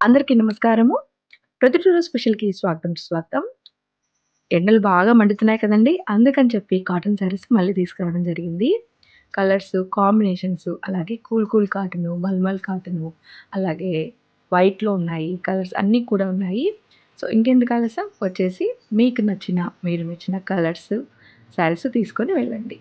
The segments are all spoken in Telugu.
అందరికీ నమస్కారము. ప్రతిరోజు స్పెషల్‌కి స్వాగతం, స్వాగతం. ఎండలు బాగా మండుతున్నాయి కదండీ! అందుకని చెప్పి కాటన్ శారీస్ మళ్ళీ తీసుకురావడం జరిగింది. కలర్స్, కాంబినేషన్స్ అలాగే cool cool cotton, mulmul cotton, అలాగే వైట్‌లో ఉన్నాయి. కలర్స్ అన్నీ కూడా ఉన్నాయి. సో, ఇంకెందుకు ఆలస్యం వచ్చేసి మీకు నచ్చిన, మీరు నచ్చిన కలర్స్, శారీస్ తీసుకొని వెళ్ళండి.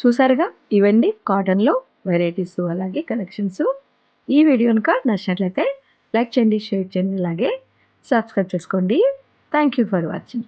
చూసారుగా ఇవండి కాటన్‌లో వెరైటీస్ అలాగే కలెక్షన్స్. ఈ వీడియో గనుక నచ్చినట్లయితే లైక్ చేయండి, షేర్ చేయండి, అలాగే సబ్స్క్రైబ్ చేసుకోండి. Thank you for watching.